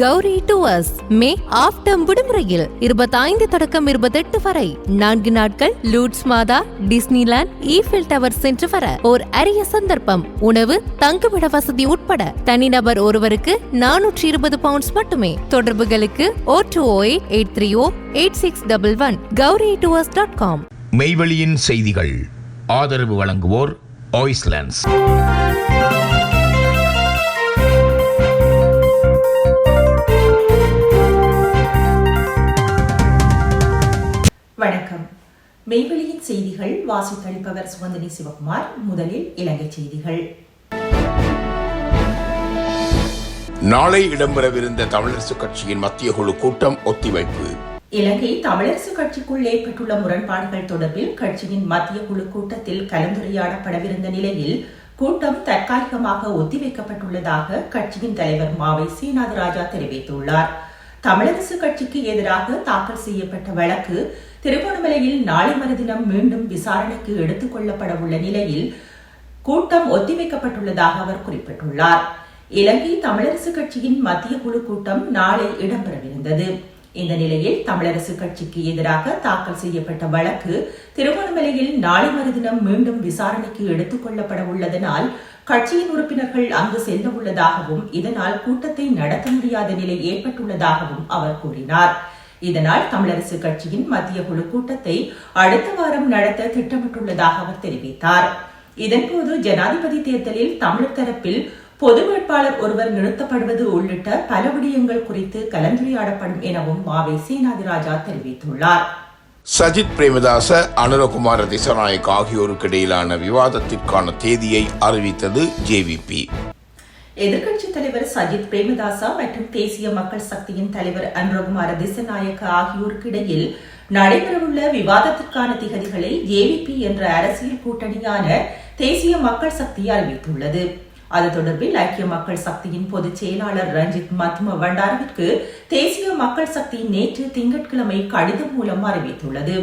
Gowri tours May half term விடுமுறையில் இருபத்தைந்து தொடக்கம் இருபத்தெட்டு வரை. நான்கு நாட்கள் லூட்ஸ் மாதா டிஸ்னிலாண்ட் ஈஃபில் டவர் சென்று வர ஓர் அரிய சந்தர்ப்பம். உணவு தங்குமிட வசதி உட்பட தனிநபர் ஒருவருக்கு நானூற்றி இருபது பவுண்ட்ஸ் மட்டுமே. தொடர்புகளுக்கு O two O eight three O eight six double one Gowri tours dot com. மெய்வெளியின் செய்திகள். ஆதரவு வழங்குவோர் ஆய்ஸ்லாண்ட்ஸ் மெய்வெளியின் செய்திகள் வாசித்தளிப்பவர் சுவந்தினி சிவகுமார். முதலில் இலங்கை செய்திகள். நாளை இடம்பெறவிருந்த தமிழரசுக் கட்சியின் மத்திய குழு கூட்டம் ஒத்திவைப்பு. இலங்கை தமிழரசு கட்சிக்குள் ஏற்பட்டுள்ள முரண்பாடுகள் தொடர்பில் கட்சியின் மத்திய குழு கூட்டத்தில் கலந்துரையாடப்படவிருந்த நிலையில் கூட்டம் தற்காலிகமாக ஒத்திவைக்கப்பட்டுள்ளதாக கட்சியின் தலைவர் மாவை சீனாதராஜா தெரிவித்துள்ளார். தமிழரசு கட்சிக்கு எதிராக தாக்கல் செய்யப்பட்ட வழக்கு திருகோணமலையில் நாளை மறுதினம் மீண்டும் விசாரணைக்கு எடுத்துக் கொள்ளப்பட உள்ள நிலையில் கூட்டம் ஒத்திவைக்கப்பட்டுள்ளதாக அவர் குறிப்பிட்டுள்ளார். இலங்கை தமிழரசு கட்சியின் மத்திய குழு கூட்டம் நாளை இடம்பெறவிருந்தது. இந்த நிலையில் தமிழரசு கட்சிக்கு எதிராக தாக்கல் செய்யப்பட்ட வழக்கு திருவண்ணாமலையில் நாளை மறுதினம் மீண்டும் விசாரணைக்கு எடுத்துக் கொள்ளப்பட உள்ளதனால் கட்சியின் உறுப்பினர்கள் அங்கு செல்ல உள்ளதாகவும் இதனால் கூட்டத்தை நடத்த முடியாத நிலை ஏற்பட்டுள்ளதாகவும் அவர் கூறினார். இதனால் தமிழரசு கட்சியின் மத்திய குழு கூட்டத்தை அடுத்த வாரம் நடத்த திட்டமிட்டுள்ளதாக அவர் தெரிவித்தார். இதன்போது ஜனாதிபதி தேர்தலில் தமிழர் தரப்பில் பொது வேட்பாளர் ஒருவர் நிறுத்தப்படுவது உள்ளிட்ட பல விடயங்கள் குறித்து கலந்துரையாடப்படும் எனவும் மாவை சீனாதிராஜா தெரிவித்துள்ளார். சஜித் பிரேமதாச அனுரகுமார திசநாயக் ஆகியோருக்கு இடையிலான விவாதத்திற்கான தேதியை அறிவித்தது ஜேவிபி. எதிர்க்கட்சித் தலைவர் சஜித் பிரேமதாசா மற்றும் தேசிய மக்கள் சக்தியின் தலைவர் அனுரகுமார திசநாயக்க ஆகியோருக்கு இடையில் நடைபெறவுள்ள விவாதத்திற்கான திகதிகளை ஜேவிபி என்ற அரசியல் கூட்டணியான தேசிய மக்கள் சக்தி அறிவித்துள்ளது. அது தொடர்பில் ஐக்கிய மக்கள் சக்தியின் பொதுச் செயலாளர் ரஞ்சித் மத்ம வண்டாரவிற்கு தேசிய மக்கள் சக்தி நேற்று திங்கட்கிழமை கடிதம் மூலம் அறிவித்துள்ளது.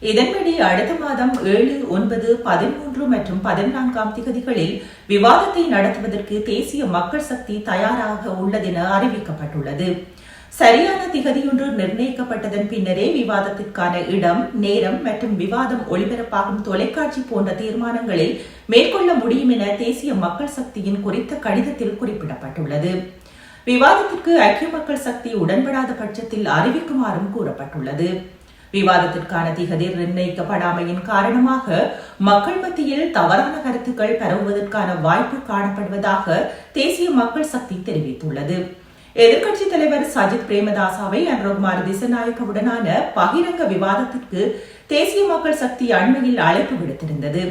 இதன்படி அடுத்த மாதம் ஏழு ஒன்பது பதிமூன்று மற்றும் பதினான்காம் திகதிகளில் விவாதத்தை நடத்துவதற்கு தேசிய மக்கள் சக்தி தயாராக உள்ளதென அறிவிக்கப்பட்டுள்ளது. சரியான திகதியொன்று நிர்ணயிக்கப்பட்டதன் பின்னரே விவாதத்திற்கான இடம் நேரம் மற்றும் விவாதம் ஒளிபரப்பாகும் தொலைக்காட்சி போன்ற தீர்மானங்களை மேற்கொள்ள முடியும் என தேசிய மக்கள் சக்தியின் குறித்த கடிதத்தில் குறிப்பிடப்பட்டுள்ளது. விவாதத்திற்கு ஐக்கிய மக்கள் சக்தி உடன்படாத பட்சத்தில் அறிவிக்குமாறும் கூறப்பட்டுள்ளது. விவாதத்திற்கான திகதி நிர்ணயிக்கப்படாமையின் காரணமாக மக்கள் மத்தியில் தவறான கருத்துக்கள் பரவுவதற்கான வாய்ப்பு காணப்படுவதாக தேசிய மக்கள் சக்தி தெரிவித்துள்ளது. எதிர்க்கட்சித் தலைவர் சஜித் பிரேமதாசாவை அனுரகுமார் திசநாயக்கவுடனான பகிரங்க விவாதத்திற்கு தேசிய மக்கள் சக்தி அண்மையில் அழைப்பு விடுத்திருந்தது.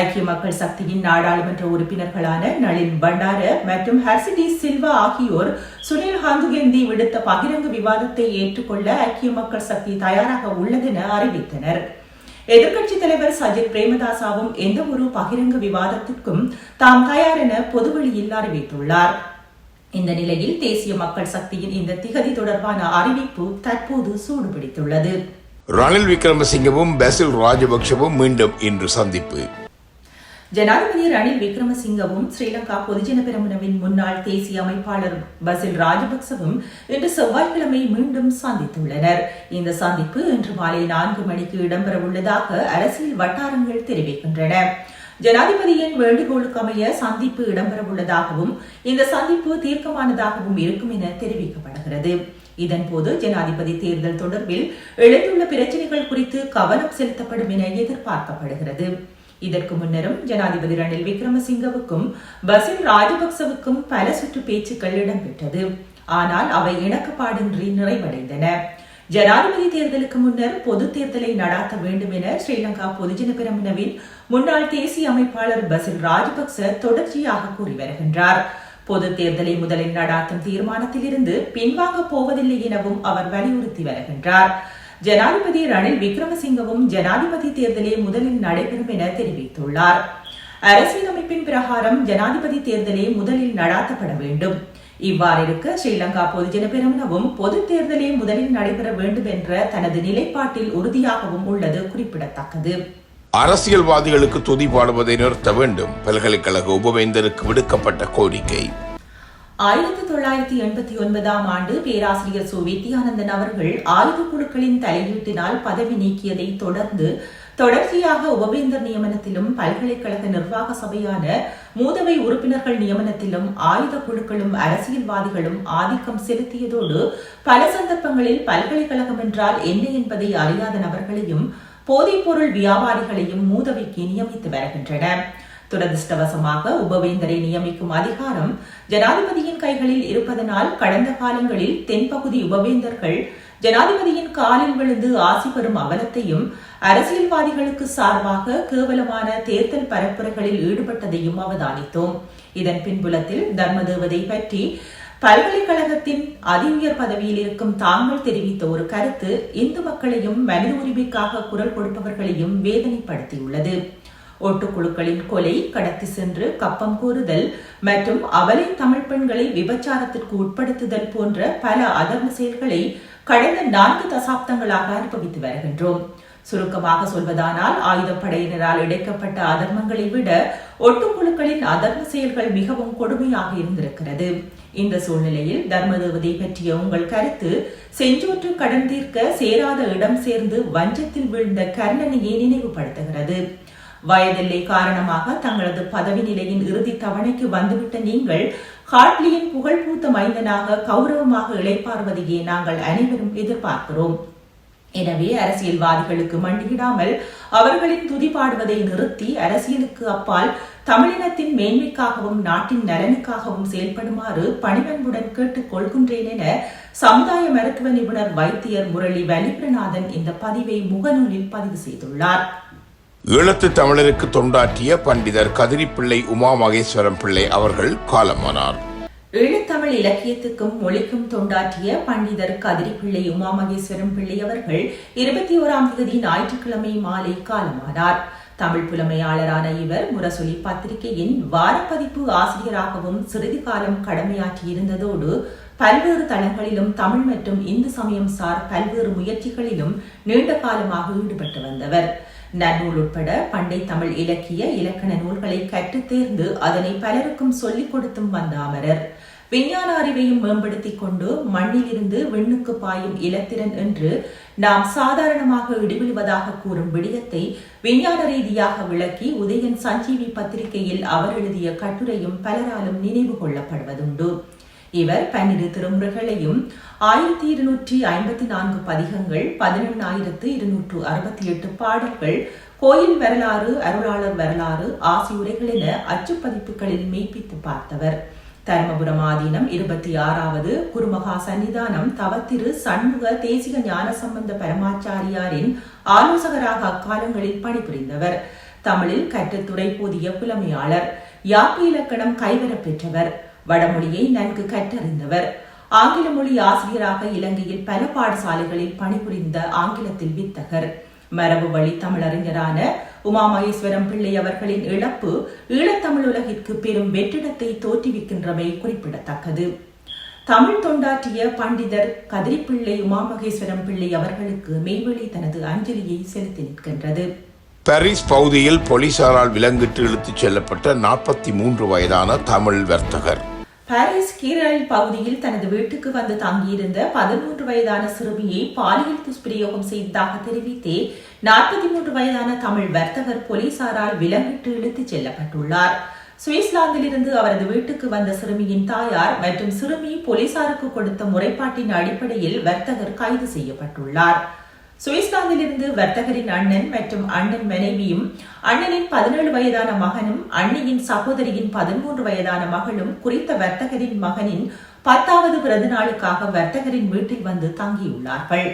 ஐக்கிய மக்கள் சக்தியின் நாடாளுமன்ற உறுப்பினர்களான நளின் பண்டார மற்றும் ஹர்சிடி சில்வா ஆகியோர் சுனில் ஹந்துகெந்தி விடுத்த பகிரங்க விவாதத்தை ஏற்றுக்கொள்ள ஐக்கிய மக்கள் சக்தி தயாராக உள்ளதென அறிவித்தனர். எதிர்க்கட்சித் தலைவர் சஜித் பிரேமதாசாவும் எந்த ஒரு பகிரங்க விவாதத்திற்கும் தாம் தயார் என பொதுவெளியில் அறிவித்துள்ளார். இந்த நிலையில் தேசிய மக்கள் சக்தியின் இந்த திகதி தொடர்பான அறிவிப்பு தற்போது சூடுபிடித்துள்ளது. ரணில் விக்ரமசிங்கவும் பெசில் ராஜபக்ஷவும் மீண்டும் இன்று சந்திப்பு. ஜனாதிபதி ரணில் விக்ரமசிங்கவும் ஸ்ரீலங்கா பொதுஜன பெரமுனவின் முன்னாள் தேசிய அமைப்பாளர் பசில் ராஜபக்சவும் இன்று செவ்வாய்க்கிழமை மீண்டும் சந்தித்துள்ளனர். இந்த சந்திப்பு இன்று மாலை நான்கு மணிக்கு இடம்பெறவுள்ளதாக அரசியல் வட்டாரங்கள் தெரிவிக்கின்றன. ஜனாதிபதியின் வேண்டுகோளுக்கு அமைய சந்திப்பு இடம்பெறவுள்ளதாகவும் இந்த சந்திப்பு தீர்க்கமானதாகவும் இருக்கும் என தெரிவிக்கப்படுகிறது. இதன்போது ஜனாதிபதி தேர்தல் தொடர்பில் எழுந்துள்ள பிரச்சினைகள் குறித்து கவனம் செலுத்தப்படும் என எதிர்பார்க்கப்படுகிறது. இதற்கு முன்னரும் ஜனாதிபதி ரணில் விக்ரமசிங்கவுக்கும் பசில் ராஜபக்சவுக்கும் பல சுற்று பேச்சுக்கள் இடம்பெற்றது. ஆனால் அவை இணக்கப்பாடின்றி நிறைவடைந்தன. ஜனாதிபதி தேர்தலுக்கு முன்னர் பொது தேர்தலை நடாத்த வேண்டும் என ஸ்ரீலங்கா பொதுஜன பெரமுனவின் முன்னாள் தேசிய அமைப்பாளர் பசில் ராஜபக்ச தொடர்ச்சியாக கூறி வருகின்றார். பொது தேர்தலை முதலில் நடாத்தும் தீர்மானத்திலிருந்து பின்வாங்கப் போவதில்லை எனவும் அவர் வலியுறுத்தி வருகின்றார். ஜனாதிபதி ரணில் விக்ரமசிங்கவும் ஜனாதிபதி தேர்தலே முதலில் நடைபெறும் என தெரிவித்துள்ளார். அரசியலமைப்பின் பிரகாரம் ஜனாதிபதி தேர்தலே முதலில் நடாத்தப்பட வேண்டும். இவ்வாறிருக்க ஸ்ரீலங்கா பொதுஜன பெரமுனவும் பொது தேர்தலே முதலில் நடைபெற வேண்டும் என்ற தனது நிலைப்பாட்டில் உறுதியாகவும் உள்ளது குறிப்பிடத்தக்கது. அரசியல்வாதிகளுக்கு துதி பாடுவதை நிறுத்த வேண்டும். பல்கலைக்கழக உபவேந்தருக்கு விடுக்கப்பட்ட கோரிக்கை. ஆயிரத்தி தொள்ளாயிரத்தி எண்பத்தி ஒன்பதாம் ஆண்டு பேராசிரியர் சு. வித்யானந்தன் அவர்கள் ஆய்வுக் குழுக்களின் தலையீட்டினால் பதவி நீக்கியதை தொடர்ந்து தொடர்ச்சியாக உபவேந்தர் நியமனத்திலும் பல்கலைக்கழக நிர்வாக சபையான மூதவை உறுப்பினர்கள் நியமனத்திலும் ஆயுத குழுக்களும் அரசியல்வாதிகளும் ஆதிக்கம் செலுத்தியதோடு பல சந்தர்ப்பங்களில் பல்கலைக்கழகம் என்றால் என்ன என்பதை அறியாத நபர்களையும் போதைப்பொருள் வியாபாரிகளையும் மூதவைக்கு நியமித்து வருகின்றன. துரதிருஷ்டவசமாக உபவேந்தரை நியமிக்கும் அதிகாரம் ஜனாதிபதியின் கைகளில் இருப்பதனால் கடந்த காலங்களில் தென்பகுதி உபவேந்தர்கள் ஜனாதிபதியின் காலில் விழுந்து ஆசி பெறும் அவலத்தையும் அரசியல்வாதிகளுக்கு சார்பாக கேவலமான தேர்தல் பரப்புரைகளில் ஈடுபட்டதையும் அவதானித்தோம். இதன் பின்புலத்தில் தர்மதேவதை பற்றி பல்கலைக்கழகத்தின் அதி உயர் பதவியில் இருக்கும் தாங்கள் தெரிவித்த ஒரு கருத்து இந்து மக்களையும் மனித உரிமைக்காக குரல் கொடுப்பவர்களையும் வேதனைப்படுத்தியுள்ளது. ஒட்டுக்குழுக்களின் கொலை கடத்தி சென்று கப்பம் கூறுதல் மற்றும் அவலை தமிழ் பெண்களை விபச்சாரத்திற்கு உட்படுத்துதல் போன்ற பல அதர்ம செயல்களை கடந்த நான்கு தசாப்தங்களாக அனுபவித்து வருகின்றோம். சுருக்கமாக சொல்வதானால் ஆயுதப்படையினரால் இடைக்கப்பட்ட அதர்மங்களை விட ஒட்டுக்குழுக்களின் அதர்ம செயல்கள் மிகவும் கொடுமையாக இருந்திருக்கிறது. இந்த சூழ்நிலையில் தர்மதேவதை பற்றிய உங்கள் கருத்து செஞ்சோற்று கடன் தீர்க்க சேராத இடம் சேர்ந்து வஞ்சத்தில் வீழ்ந்த கர்ணனையை நினைவுபடுத்துகிறது. வயதில்லை காரணமாக தங்களது பதவி நிலையின் இறுதி தவணைக்கு வந்துவிட்ட நீங்கள் ஹாட்லியின் புகழ்பூத்த மைந்தனாக கௌரவமாக இழைப்பார்வதையே நாங்கள் அனைவரும் எதிர்பார்க்கிறோம்? எனவே அரசியல்வாதிகளுக்கு மண்டியிடாமல் அவர்களின் துதிபாடுவதை நிறுத்தி அரசியலுக்கு அப்பால் தமிழினத்தின் மேன்மைக்காகவும் நாட்டின் நலனுக்காகவும் செயல்படுமாறு பணிவன்புடன் கேட்டுக் கொள்கின்றேன் என சமுதாய மருத்துவ நிபுணர் வைத்தியர் முரளி வலிபிரநாதன் இந்த பதிவை முகநூலில் பதிவு செய்துள்ளார். ஈழத்து தமிழருக்கு தொண்டாற்றிய பண்டிதர் கதிரிப்பிள்ளை உமா மகேஸ்வரம் பிள்ளை அவர்கள் காலமானார். ஈழத்தமிழ் இலக்கியத்துக்கும் மொழிக்கும் தொண்டாற்றிய பண்டிதர் கதிரிப்பிள்ளை உமா மகேஸ்வரம் பிள்ளை அவர்கள் இருபத்தி ஓராம் தேதி ஞாயிற்றுக்கிழமை மாலை காலமானார். தமிழ் புலமையாளரான இவர் முரசொலி பத்திரிகையின் வாரப்பதிப்பு ஆசிரியராகவும் சிறிது காலம் கடமையாற்றியிருந்ததோடு பல்வேறு தளங்களிலும் தமிழ் மற்றும் இந்து சமயம் சார் பல்வேறு முயற்சிகளிலும் நீண்ட காலமாக ஈடுபட்டு வந்தவர். நன்னூல் உட்பட பண்டை தமிழ் இலக்கிய இலக்கண நூல்களை கற்றுத் தேர்ந்து அதனை பலருக்கும் சொல்லிக் கொடுத்தும் வந்த அமரர். விஞ்ஞான அறிவையும் மேம்படுத்திக் கொண்டு மண்ணிலிருந்து விண்ணுக்கு பாயும் இலத்திரன் என்று நாம் சாதாரணமாக இடிவிழுவதாக கூறும் விடயத்தை விஞ்ஞான ரீதியாக விளக்கி உதயன் சஞ்சீவி பத்திரிகையில் அவர் எழுதிய கட்டுரையும் பலராலும் நினைவு கொள்ளப்படுவதுண்டு. இவர் பன்னிரு திருமுறைகளையும் ஆயிரத்தி இருநூற்றி ஐம்பத்தி நான்கு பதிகங்கள் பதினெண்ணாயிரத்து இருநூற்று அறுபத்தி எட்டு பாடல்கள் கோயில் வரலாறு அருளாளர் வரலாறு ஆசியுரைகள் என அச்சுப்பதிப்புகளில் மெய்ப்பித்து பார்த்தவர். தர்மபுரம் ஆதீனம் இருபத்தி ஆறாவது குருமகா சன்னிதானம் தவத்திரு சண்முக தேசிக ஞான சம்பந்த பரமாச்சாரியாரின் ஆலோசகராக அக்காலங்களில் பணிபுரிந்தவர். தமிழில் கற்றுத்துறை போதிய புலமையாளர். யாப்பு இலக்கணம் கைவரப் பெற்றவர். வடமொழியை நன்கு கற்றறிந்தவர். ஆங்கில மொழி ஆசிரியராக இலங்கையில் பல பாடசாலைகளில் பணிபுரிந்த ஆங்கிலத்தில் வித்தகர். மரபு வழி தமிழறிஞரான உமாமகேஸ்வரம் பிள்ளை அவர்களின் இழப்பு ஈழத்தமிழ் உலகிற்கு பெரும் வெற்றிடத்தை தோற்றுவிக்கின்றமை குறிப்பிடத்தக்கது. தமிழ் தொண்டாற்றிய பண்டிதர் கதிரிப்பிள்ளை உமாமகேஸ்வரம் பிள்ளை அவர்களுக்கு மெய்வெளி தனது அஞ்சலியை செலுத்தி நிற்கின்றது. பாரிஸ் பகுதியில் போலீசாரால் விலங்கிட்டு இழுத்துச் செல்லப்பட்ட நாற்பத்தி மூன்று வயதான தமிழ் வர்த்தகர். பாரிஸ் கீரல் பகுதியில் தனது வீட்டுக்கு வந்து தங்கியிருந்த பதிமூன்று வயதான சிறுமியை பாலியல் துஷ்பிரயோகம் செய்ததாக தெரிவித்தே நாற்பத்தி மூன்று வயதான தமிழ் வர்த்தகர் போலீசாரால் விலங்கிட்டு இழுத்துச் செல்லப்பட்டுள்ளார். சுவிட்சர்லாந்திலிருந்து அவரது வீட்டுக்கு வந்த சிறுமியின் தாயார் மற்றும் சிறுமி போலீசாருக்கு கொடுத்த முறைப்பாட்டின் அடிப்படையில் வர்த்தகர் கைது செய்யப்பட்டுள்ளார். சுவிஸ்லாந்திலிருந்து வர்த்தகரின் அண்ணன் மற்றும் அண்ணன் மனைவியும் அண்ணனின் பதினேழு வயதான மகனும் அண்ணியின் சகோதரியின் பதிமூன்று வயதான மகளும் குறித்த வர்த்தகரின் மகனின் பத்தாவது பிறந்த நாளுக்காக வர்த்தகரின் வீட்டில் வந்து தங்கியுள்ளார்கள்.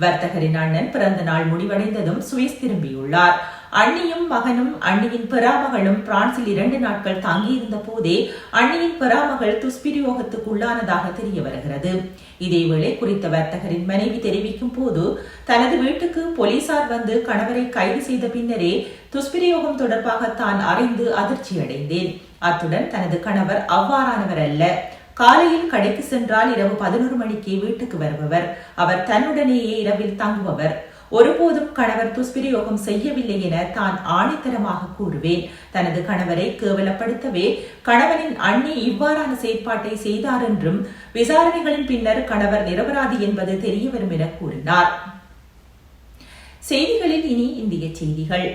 வர்த்தகரின் அண்ணன் பிறந்த நாள் முடிவடைந்ததும் சுவிஸ் திரும்பியுள்ளார். அண்ணியும் மகனும் அண்ணியின் பெறாமகளும் பிரான்சில் இரண்டு நாட்கள் தங்கியிருந்த போதே அண்ணியின் பெறாமகள் துஷ்பிரயோகத்துக்கு உள்ளானதாக தெரிய வருகிறது இதேவேளை குறித்த வர்த்தகரின் மனைவி தெரிவிக்கும் போது தனது வீட்டுக்கு போலீசார் வந்து கணவரை கைது செய்த பின்னரே துஷ்பிரயோகம் தொடர்பாக தான் அறிந்து அதிர்ச்சி அடைந்தேன் அத்துடன் தனது கணவர் அவ்வாறானவர் அல்ல. காலையில் கடைக்கு சென்றால் இரவு பதினோரு மணிக்கு வீட்டுக்கு வருபவர். அவர் தன்னுடனேயே இரவில் தங்குபவர். ஒருபோதும் கணவர் துஷ்பிரயோகம் செய்யவில்லை என தான் ஆணித்தரமாக கூறுவேன். தனது கணவரை கேவலப்படுத்தவே கணவனின் அண்ணி இவ்வாறான செயற்பாட்டை செய்தார் என்றும் விசாரணைகளின் பின்னர் கணவர் நிரபராதி என்பது தெரியவரும் என கூறினார். செய்திகளில் இனி இந்திய செய்திகள்.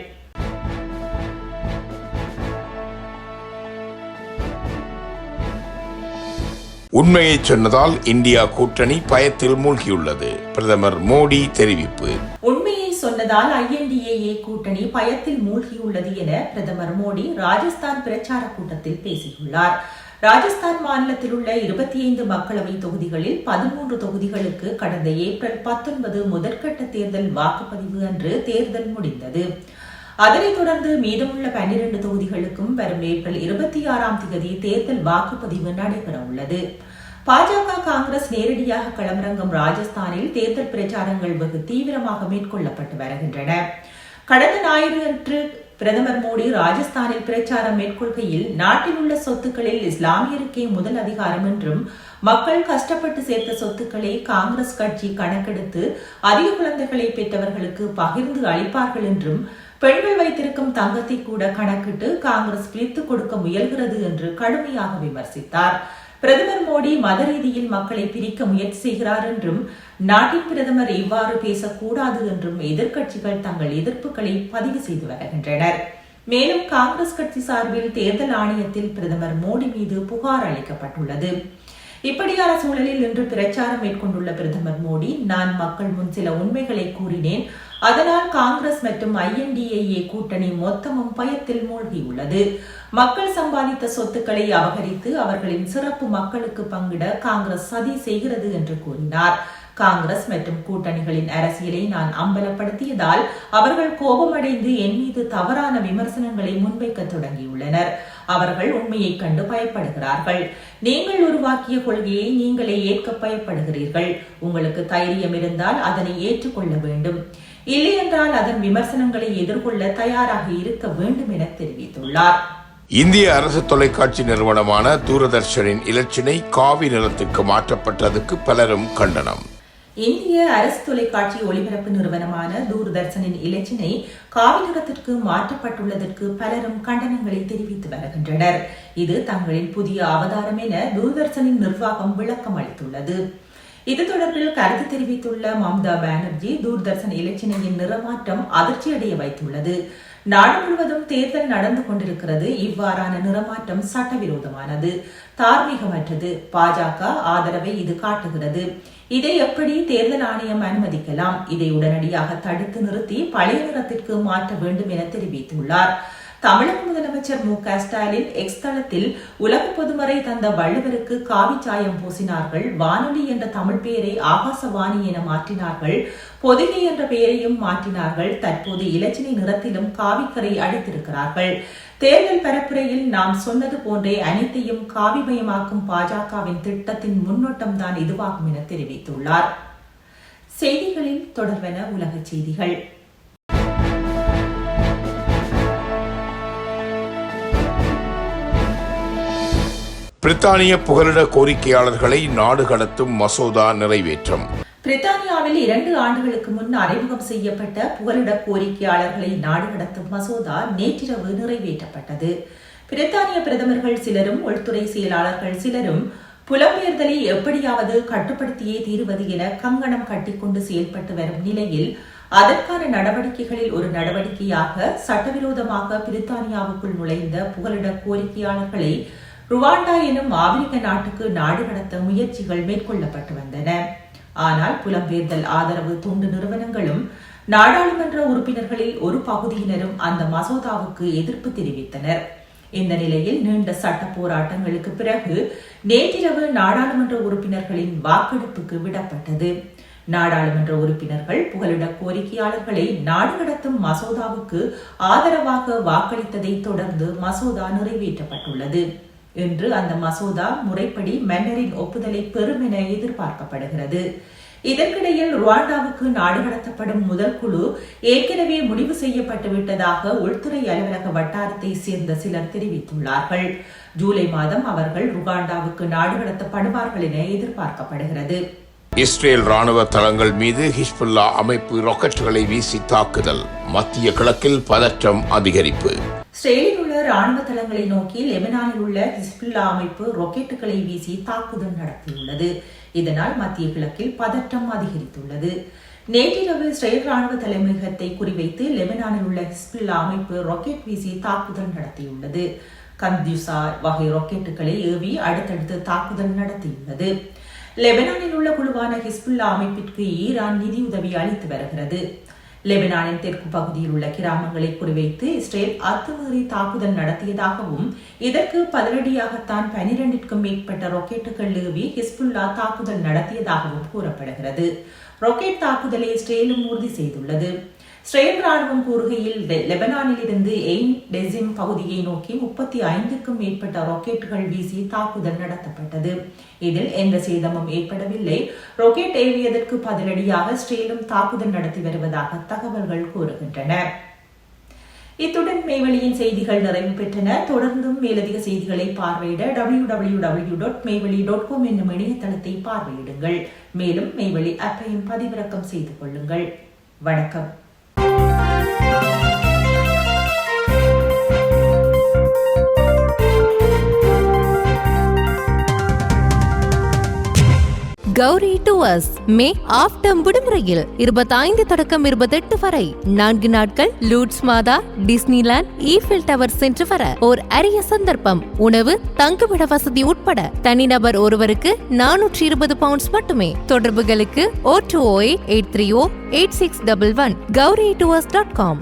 உண்மையை சொன்னதால் இந்தியா கூட்டணி பயத்தில் மூழ்கியுள்ளது. பிரதமர் மோடி தெரிவிப்பு. உண்மையை சொன்னதால் ஐஎன்டிஏஏ கூட்டணி பயத்தில் மூழ்கியுள்ளது என பிரதமர் மோடி ராஜஸ்தான் பிரச்சார கூட்டத்தில் பேசியுள்ளார். ராஜஸ்தான் மாநிலத்தில் உள்ள இருபத்தி ஐந்து மக்களவை தொகுதிகளில் பதிமூன்று தொகுதிகளுக்கு கடந்த ஏப்ரல் பத்தொன்பது முதற்கட்ட தேர்தல் வாக்குப்பதிவு அன்று தேர்தல் முடிந்தது. அதனைத் தொடர்ந்து மீதமுள்ள பன்னிரண்டு தொகுதிகளுக்கும் வரும் ஏப்ரல் இருபத்தி ஆறாம் தேதி தேர்தல் வாக்குப்பதிவு நடைபெற உள்ளது பாஜக காங்கிரஸ் நேரடியாக களமிறங்கும் ராஜஸ்தானில் தேர்தல் பிரச்சாரங்கள் வெகு தீவிரமாக மேற்கொள்ளப்பட்டு வருகின்றன. கடந்த ஞாயிறு பிரதமர் மோடி ராஜஸ்தானில் பிரச்சாரம் மேற்கொள்கையில் நாட்டில் உள்ள சொத்துக்களில் இஸ்லாமியருக்கே முதல் அதிகாரம் என்றும் மக்கள் கஷ்டப்பட்டு சேர்த்த சொத்துக்களை காங்கிரஸ் கட்சி கணக்கெடுத்து அதிக குழந்தைகளை பெற்றவர்களுக்கு பகிர்ந்து அளிப்பார்கள் என்றும் பெண்கள் வைத்திருக்கும் தங்கத்தை கூட கணக்கிட்டு காங்கிரஸ் பிரித்துக் கொடுக்க முயல்கிறது என்று கடுமையாக விமர்சித்தார். பிரதமர் மோடி மத ரீதியில் மக்களை பிரிக்க முயற்சி செய்கிறார் என்றும் நாட்டின் பிரதமர் இவ்வாறு பேசக்கூடாது என்றும் எதிர்க்கட்சிகள் தங்கள் எதிர்ப்புகளை பதிவு செய்து வருகின்றனர். மேலும் காங்கிரஸ் கட்சி சார்பில் தேர்தல் ஆணையத்தில் பிரதமர் மோடி மீது புகார் அளிக்கப்பட்டுள்ளது. இப்படியான சூழலில் இன்று பிரச்சாரம் மேற்கொண்டுள்ள பிரதமர் மோடி நான் மக்கள் முன் சில உண்மைகளை கூறினேன். அதனால் காங்கிரஸ் மற்றும் ஐஎன்டிஏஏ கூட்டணி மொத்தமும் பயத்தில் மூழ்கியுள்ளது. மக்கள் சம்பாதித்த சொத்துக்களை அபகரித்து அவர்களின் சிறப்பு மக்களுக்கு பங்கிட காங்கிரஸ் சதி செய்கிறது என்று கூறினார். காங்கிரஸ் மற்றும் கூட்டணிகளின் அரசியலை நான் அம்பலப்படுத்தியதால் அவர்கள் கோபமடைந்து என் மீது தவறான விமர்சனங்களை முன்வைக்க தொடங்கியுள்ளனர். அவர்கள் உண்மையை கண்டு பயப்படுகிறார்கள். நீங்கள் உருவாக்கிய கொள்கையை நீங்களே ஏற்க பயப்படுகிறீர்கள். உங்களுக்கு தைரியம் இருந்தால் அதனை ஏற்றுக்கொள்ள வேண்டும். இல்லையென்றால் அதன் விமர்சனங்களை எதிர்கொள்ள தயாராக இருக்க வேண்டும் என தெரிவித்துள்ளார். இந்திய அரசு தொலைக்காட்சி நிறுவனமான தூரதர்ஷனின் இலச்சினை காவி நிறத்துக்கு மாற்றப்பட்டதுக்கு பலரும் கண்டனம். இந்திய அரசு தொலைக்காட்சி ஒளிபரப்பு நிறுவனமான தூர்தர்ஷனின் இலச்சினை காவி நிறத்திற்கு மாற்றப்பட்டுள்ளதற்கு பலரும் கண்டனங்களை தெரிவித்து வருகின்றனர். இது தங்களின் புதிய அவதாரம் என தூர்தர்ஷனின் நிர்வாகம் விளக்கம் அளித்துள்ளது. இது தொடர்பில் கருத்து தெரிவித்துள்ள மம்தா பானர்ஜி தூர்தர்ஷன் இலச்சினையின் நிறமாற்றம் அதிர்ச்சியடைய வைத்துள்ளது. நாடு முழுவதும் தேர்தல் நடந்து கொண்டிருக்கிறது. இவ்வாறான நிறமாற்றம் சட்டவிரோதமானது. தார்மீகமற்றது. பாஜக ஆதரவை இது காட்டுகிறது. இதை எப்படி தேர்தல் ஆணையம் அனுமதிக்கலாம்? இதை உடனடியாக தடுத்து நிறுத்தி பழைய நிறத்திற்கு மாற்ற வேண்டும் என தெரிவித்துள்ளார். தமிழக முதலமைச்சர் மு க ஸ்டாலின் எக்ஸ் தளத்தில் உலக பொதுமறை தந்த வள்ளுவருக்கு காவி சாயம் பூசினார்கள். வானொலி என்ற தமிழ் பெயரை ஆகாசவாணி என மாற்றினார்கள். பொதிகை என்ற பெயரையும் மாற்றினார்கள். தற்போது இலச்சினை நிறத்திலும் காவிக்கரை அடித்திருக்கிறார்கள். தேர்தல் பரப்புரையில் நாம் சொன்னது போன்றே அனைத்தையும் காவிமயமாக்கும் பாஜகவின் திட்டத்தின் முன்னோட்டம் தான் இதுவாகும் என தெரிவித்துள்ளார். செய்திகளில் தொடர்பென உலகச் செய்திகள். பிரித்தானிய புகலிட கோரிக்கையாளர்களை நாடு கடத்தும் மசோதா நிறைவேற்றம். பிரித்தானியாவில் இரண்டு ஆண்டுகளுக்கு முன் அறிமுகம் செய்யப்பட்ட புகலிட கோரிக்கையாளர்களை நாடு கடத்தும் மசோதா நேற்றிரவு நிறைவேற்றப்பட்டது. பிரித்தானிய பிரதமர்கள் சிலரும் உள்துறை செயலாளர்கள் சிலரும் புலம்பெயர்தலை எப்படியாவது கட்டுப்படுத்தியே தீர்வது என கங்கணம் கட்டிக்கொண்டு செயல்பட்டு வரும் நிலையில் அதற்கான நடவடிக்கைகளில் ஒரு நடவடிக்கையாக சட்டவிரோதமாக பிரித்தானியாவுக்குள் நுழைந்த புகலிட கோரிக்கையாளர்களை ருவாண்டா எனும் ஆப்பிரிக்க நாட்டுக்கு நாடு கடத்த முயற்சிகள் மேற்கொள்ளப்பட்டு வந்தன. ஆனால் புலம்பெயர்தல் ஆதரவு தொண்டு நிறுவனங்களும் நாடாளுமன்ற உறுப்பினர்களில் ஒரு பகுதியினரும் அந்த மசோதாவுக்கு எதிர்ப்பு தெரிவித்தனர். இந்த நிலையில் நீண்ட சட்ட போராட்டங்களுக்கு பிறகு நேற்றிரவு நாடாளுமன்ற உறுப்பினர்களின் வாக்கெடுப்புக்கு விடப்பட்டது. நாடாளுமன்ற உறுப்பினர்கள் புகலிட கோரிக்கையாளர்களை நாடு கடத்தும் மசோதாவுக்கு ஆதரவாக வாக்களித்ததை தொடர்ந்து மசோதா நிறைவேற்றப்பட்டுள்ளது. என்று அந்த மசோதா முறைப்படி மன்னரின் ஒப்புதலை பெறும் என எதிர்பார்க்கப்படுகிறது. இதற்கிடையில் ருவாண்டாவுக்கு நாடு கடத்தப்படும் முதல் குழு ஏற்கனவே முடிவு செய்யப்பட்டு விட்டதாக உள்துறை அலுவலக வட்டாரத்தை சேர்ந்த சிலர் தெரிவித்துள்ளார்கள். ஜூலை மாதம் அவர்கள் ருவாண்டாவுக்கு நாடு கடத்தப்படுவார்கள் என எதிர்பார்க்கப்படுகிறது. இஸ்ரேல் ராணுவ தளங்கள் மீது ஹிஸ்புல்லா அமைப்பு ராக்கெட்டுகளை வீசி தாக்குதல். மத்திய கிழக்கில் பதற்றம் அதிகரிப்பு. ராணுவ தளங்களை நோக்கி லெபனானில் உள்ள ஹிஸ்புல்லா அமைப்பு ராக்கெட்டுகளை வீசி தாக்குதல் நடத்தியுள்ளது. இதனால் மத்திய கிழக்கில் பதற்றம் அதிகரித்துள்ளது. நேற்றிரவு இஸ்ரேல் ராணுவ தலைமையகத்தை குறிவைத்து லெபனானில் உள்ள ஹிஸ்புல்லா அமைப்பு ராக்கெட் வீசி தாக்குதல் நடத்தியுள்ளது. கந்தியூசா வகை ராக்கெட்டுகளை ஏவி அடுத்தடுத்து தாக்குதல் நடத்தியுள்ளது. லெபனானில் உள்ள குழுவான ஹிஸ்புல்லா அமைப்பிற்கு ஈரான் நிதியுதவி அளித்து வருகிறது. லெபனானின் தெற்கு பகுதியில் உள்ள கிராமங்களை குறிவைத்து இஸ்ரேல் அத்துமீறி தாக்குதல் நடத்தியதாகவும் இதற்கு பதிலடியாகத்தான் பனிரெண்டிற்கும் மேற்பட்ட ராக்கெட்டுகள் ஏவி ஹிஸ்புல்லா தாக்குதல் நடத்தியதாகவும் கூறப்படுகிறது. ராக்கெட் தாக்குதலை இஸ்ரேலும் உறுதி செய்துள்ளது. இஸ்ரேல் ராணுவம் கூறுகையில் லெபனானில் இருந்து எயின் டெசிம் பகுதியை நோக்கி முப்பத்தி ஐந்துக்கும் மேற்பட்ட ராக்கெட்டுகள் வீசி தாக்குதல் நடத்தப்பட்டது. இதில் எந்த சேதமும் ஏற்படவில்லை. ராக்கெட் ஏவியதற்கு பதிலடியாக இஸ்ரேலும் தாக்குதல் நடத்தி வருவதாக தகவல்கள் கூறுகின்றன. இத்துடன் மேவெளியின் செய்திகள் நிறைவு பெற்றன. தொடர்ந்தும் மேலதிக செய்திகளை பார்வையிட W W W dot Meiveli dot com என்னும் இணையதளத்தை பார்வையிடுங்கள். மேலும் மேவெளி அப்பையும் பதிவிறக்கம் செய்து கொள்ளுங்கள். வணக்கம். கௌரி டுவர்ஸ் மே ஆஃப்டம் விடுமுறையில் இருபத்தைந்து தொடக்கம் இருபத்தெட்டு வரை. நான்கு நாட்கள் லூட்ஸ் மாதா டிஸ்னிலாண்ட் ஈஃபில் டவர் சென்று வர ஓர் அரிய சந்தர்ப்பம். உணவு தங்குமிட வசதி உட்பட தனிநபர் ஒருவருக்கு நானூற்றி இருபது பவுண்ட்ஸ் மட்டுமே. தொடர்புகளுக்கு O two O eight three O eight six double one Gowri tours dot com